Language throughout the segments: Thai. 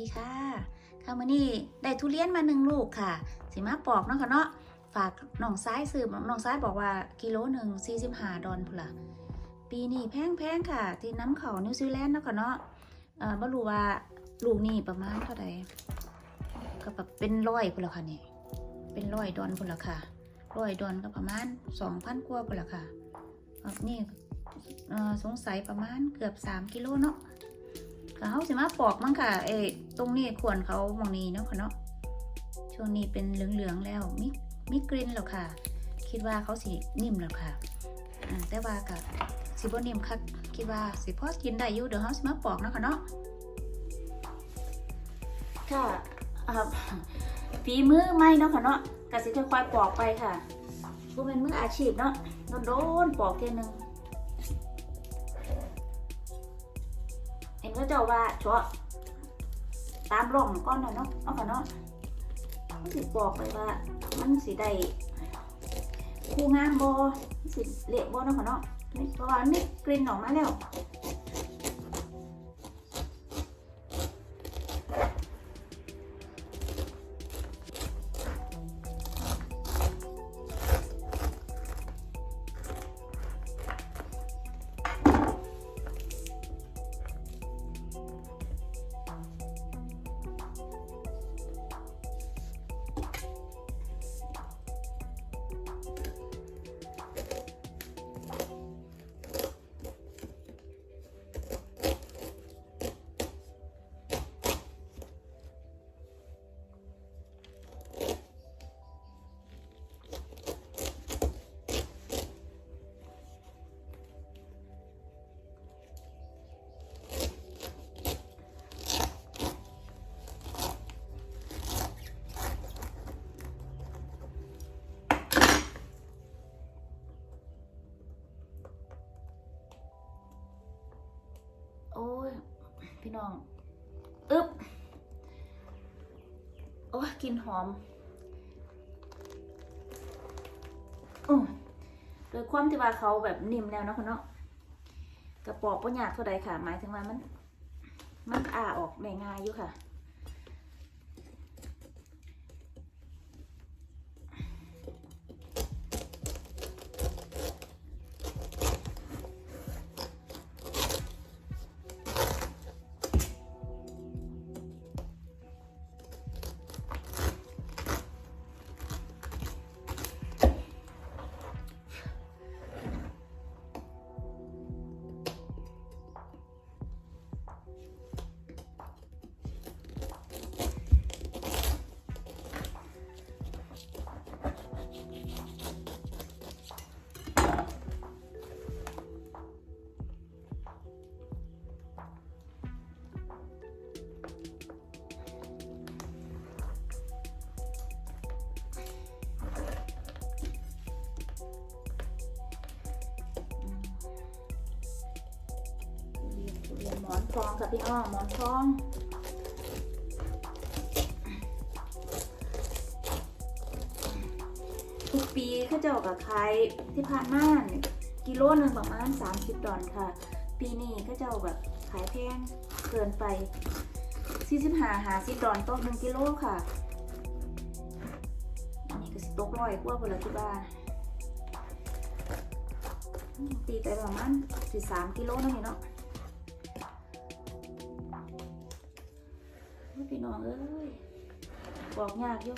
ดีค่ะค่ะมื้อนี้ได้ทุเรียนมาหนึ่งลูกค่ะ สิมาปอกเนาะค่ะเนาะฝากน้องซ้ายซื้อน้องซ้ายบอกว่ากิโลหนึ่ง45ดอลพุ่นล่ะปีนี้แพงๆค่ะ ที่น้ำเขานิวซีแลนด์เนาะค่ะเนาะเอ่อบ่รู้ว่าลูกนี่ประมาณเท่าใดก็แบบเป็นร้อยพุ่ละค่ะนี่เป็นร้อยดอลพุ่ละค่ะร้อยดอลก็ประมาณ2,000กว่าพุ่ละค่ะนี่สงสัยประมาณเกือบ 3 กิโลเนาะ ก็เขาสิมาปอกมั้งค่ะเอ้ตรงนี้ควรเขามองนี้เนาะค่ะเนาะช่วงนี้เป็นเหลืองๆแล้วมีมีกลิ่นแล้วค่ะ คิดว่าเขาสินิ่มแล้วค่ะอ่าแต่ว่าก็สิบ่นิ่มคักคิดว่าสิพอกินได้อยู่เดี๋ยวเขาสิมาปอกเนาะค่ะเนาะค่ะฝีมือไม่เนาะค่ะเนาะก็สิค่อยปอกไปค่ะบ่เป็นมืออาชีพเนาะโดนๆปอกเทียหนึง เห็นเขาเจ้าว่าชัวตามร่องก้อนน่ะเนาะเอาค่ะเนาะมันสิบอกไปว่า มันสิได้คู่งามบอสิเละบอเนาะค่ะเนาะนี่เพราะว่ามันมีกลิ่นออกมาแล้ว พี่น้องอึ๊บโอ้กินหอมอืมโดยความที่ว่าเขาแบบนิ่มแล้วนะคุณเนาะกระปอกปัญญากเท่าใดค่ะ หมายถึงว่ามัน มันอ่าออกได้ง่ายอยู่ค่ะ หมอนทองค่ะพี่อ้อหมอนทอง ทุกปีเขาเจ้ากับขายที่ผ่านมาเนี่ยกิโลหนึ่งประมาณ 30 ดอลค่ะ ปีนี้เขาเจ้าแบบขายแพงเกินไป 45หา10ดอลต่อหนึ่งกิโลค่ะ อันนี้ก็สิตกร้อยกว่าพนละที่บ้านตีไปประมาณสิสามกิโลนั่นเองเนาะ พี่น้องเอ้ยบอกยากอยู่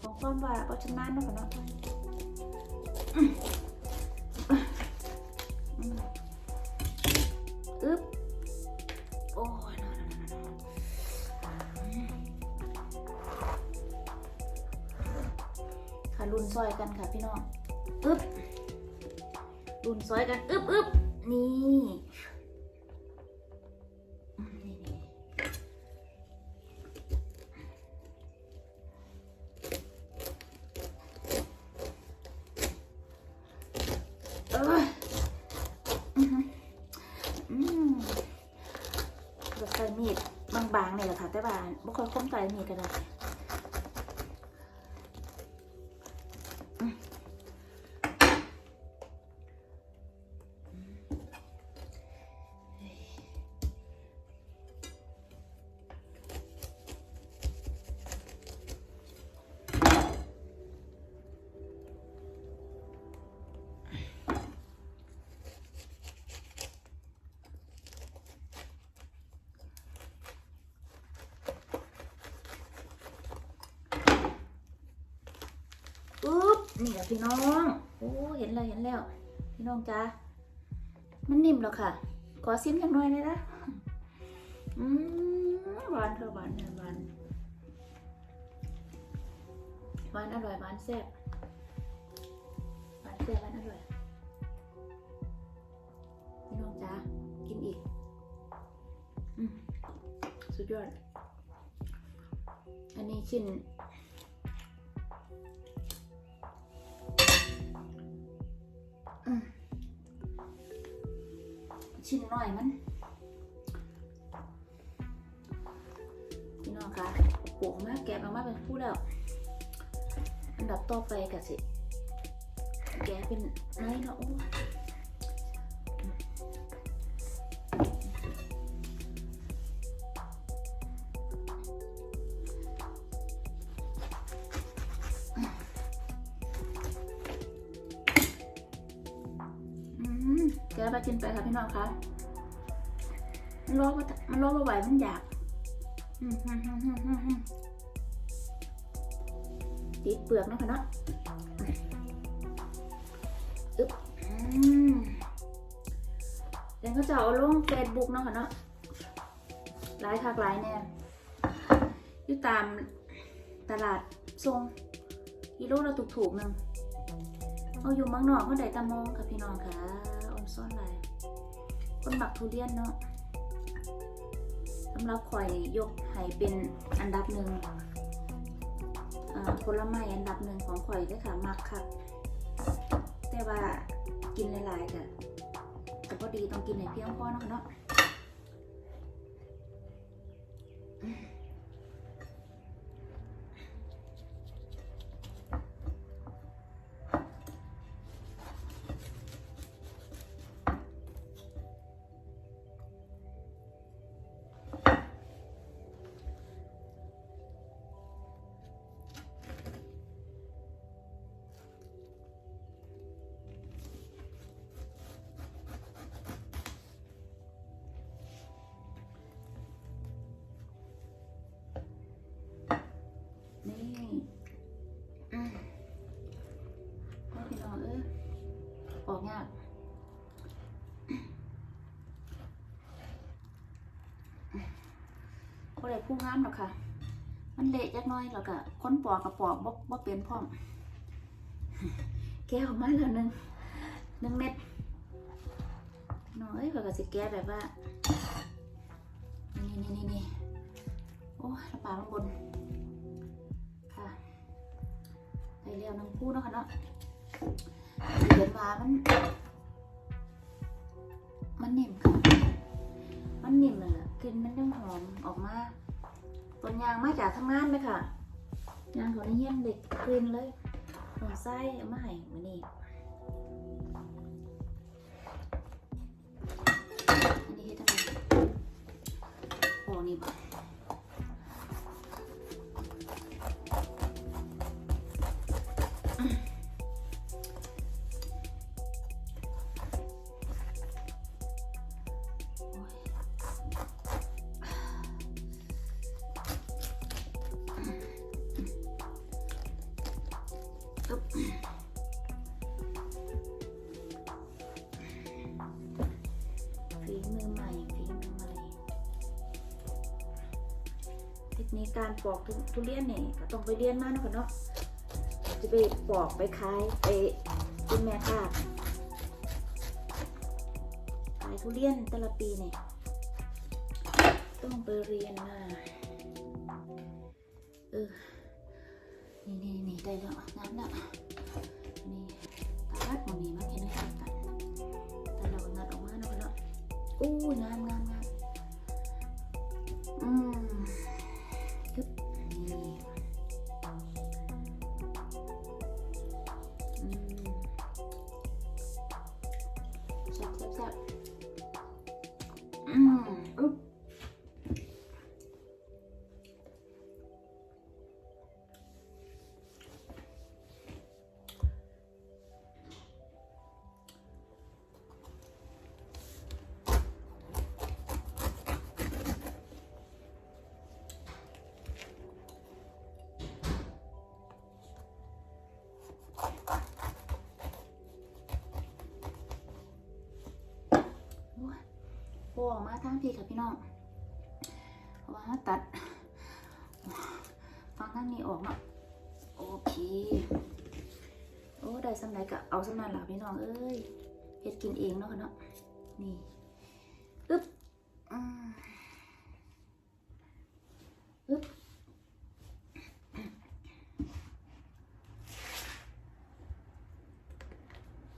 ของความว่าก็ชำนาญเนาะคะเนาะอืมอึ๊บโอ้ยนอนนอนนอนค่ะรุนซอยกันค่ะพี่น้องอึ๊บรุนซอยกันอึ๊บอึ๊บนี่ บุค่อยคมใจมีดก็ได้ นี่แหละพี่น้องโอ้เห็นแล้วเห็นแล้ว พี่น้องจ้ามันนิ่มแล้วค่ะขอซิมจังหน่อยเลยนะอืมหวานค่ะหวานหวานหวานอร่อยหวานแซ่บหวานแซ่บหวานอร่อยพี่น้องจ้ากินอีกอืมสุดยอด อันนี้ชิ้น ชิ้นน้อยมันพี่น้องคะปลูกมาแกะออกมาเป็นผู้แล้ว อันดับต่อไปก็สิ แกะเป็นไรเนาะโอ้ กินไปค่ะพี่น้องคะมันรอว่ามันรอว่าไหวมันอยากติดเปลือกเนาะค่ะเนาะอึ๊บเดี๋ยวเขาจะเอาลงเฟซบุ๊กเนาะค่ะเนาะหลายคักหลายแน่อยู่ตามตลาดทรงกิโลละถูกๆหนึงเอาอยู่เมืองนอกเขาได้ตามองค่ะพี่น้องค่ะ คนหมักทุเรียนเนาะสำหรับข่อยยกให้เป็นอันดับหนึ่งผลไม้อันดับหนึ่งของข่อยด้วยค่ะมักค่ะแต่ว่ากินหลายๆก็ก็พอดีต้องกินให้เพียงพอเนาะคะเนาะ ออกยากก็ได้ผู้งามหรอกค่ะ มันเละจักน้อยแล้วก็ค้นปอกกับปอกบ่บ่เป็นพร้อม แก้ออกมาแล้วหนึ่งหนึ่งเม็ดน้อยเขาก็สิแก้แบบว่า นี่นี่นี่นี่โอ้ระปาลงบน ค่ะไปเรียวน้ำพูเนาะค่ะเนาะ เดือนมามัน มันนิ่มค่ะ มันนิ่มเลยกลิ่นมันยังหอมออกมาต้นยางมาจากทางงานไหมค่ะยางของนี่เยี่ยมเด็กกลิ่นเลยลงไส้เอามาให้มานี่ เทคนิคการปอกทุเรียนเนี่ยก็ต้องไปเรียนมาเนาะคะเนาะจะไปปอกไปขายไปเป็นแม่ค้าขายทุเรียนแต่ละปีเนี่ยต้องไปเรียนมาเออนี่นี่นี่ได้แล้วน้ำละนี่ตัดหมันนี่มันเห็นไหมตัดแต่เรานัดออกมาเนาะเนาะอู้งามงา 음. 그 อืมอุ๊บโป่งมาทางพี่ค่ะพี่น้องเพราะว่าตัดฟังทางนี้ออกเนาะโอเคโอ้ได้สำไรก็เอาสำนันหล่ะพี่น้องเอ้ยเฮ็ดกินเองเนาะค่ะเนาะนี่อึ๊บอึ๊บ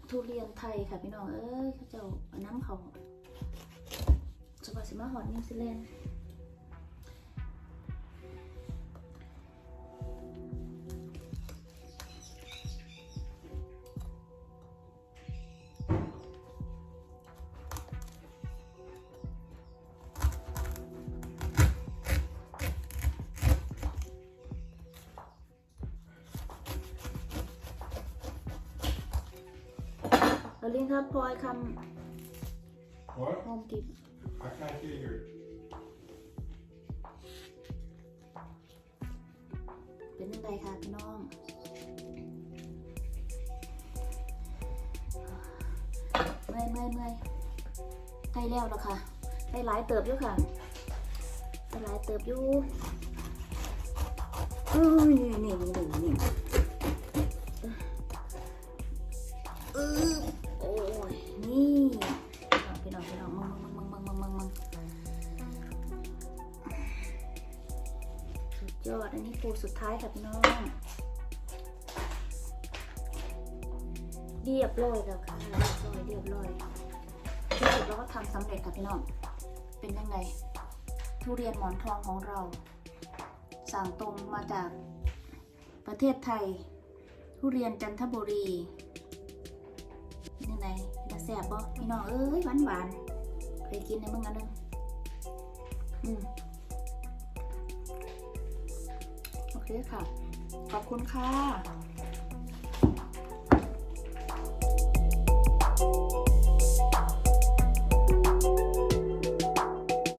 ทุเรียนไทยค่ะพี่น้องเอ้ยเขาเจ้าน้ำเขา สวัสดิมาหอดนิวซีแลนด์เราเรียนครับพลอยค What? ำโฮมกิฟ I can't hear you. เป็นยังไงคะพี่น้อง เมื่อยเมื่อยเมื่อยใกล้แล้วแล้วค่ะใกล้หลายเติบอยู่ค่ะใกล้หลายเติบอยู่อุ้ยนี่นี่นี่นี่ ยอด อันนี้ปูสุดท้ายค่ะพี่น้อง เรียบร้อยแล้วค่ะ เรียบร้อย เรียบร้อยที่สุดเราก็ทำสำเร็จค่ะพี่น้อง เป็นยังไง ทุเรียนหมอนทองของเรา สั่งตรงมาจากประเทศไทย ทุเรียนจันทบุรีนยังไงน่าแซ่บบ่พี่น้องเอ้ยหวานหวานเคยกินในเมืองอันนึงอืม เคค่ะ ขอบคุณค่ะ